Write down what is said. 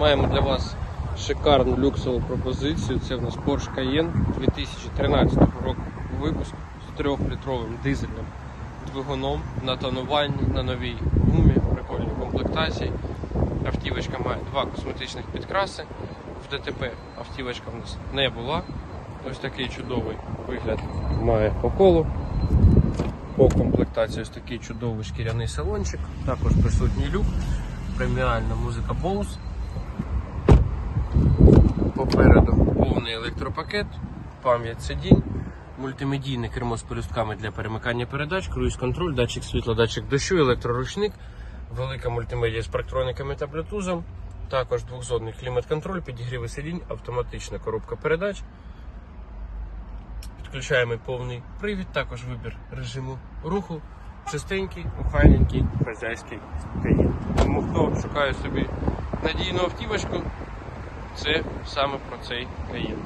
Маємо для вас шикарну люксову пропозицію. Це в нас Porsche Cayenne 2013 року випуску з 3-літровим дизельним двигуном на тонуванні, на новій гумі, прикольній комплектації. Автівочка має два косметичних підкраси. В ДТП автівочка в нас не була. Ось такий чудовий вигляд має по колу. По комплектації ось такий чудовий шкіряний салончик. Також присутній люк, преміальна музика Bose. Попереду повний електропакет, пам'ять сидінь, мультимедійне кермо з пелюстками для перемикання передач, круїз-контроль, датчик світла, датчик дощу, електроручник, велика мультимедія з парктрониками та блютузом, також двохзонний клімат-контроль, підігріви сидінь, автоматична коробка передач. Підключаємо повний привід, також вибір режиму руху. Чистенький, охайненький, хазяйський каїн. Тому хто шукає собі надійну автівочку, це саме про цей каїн.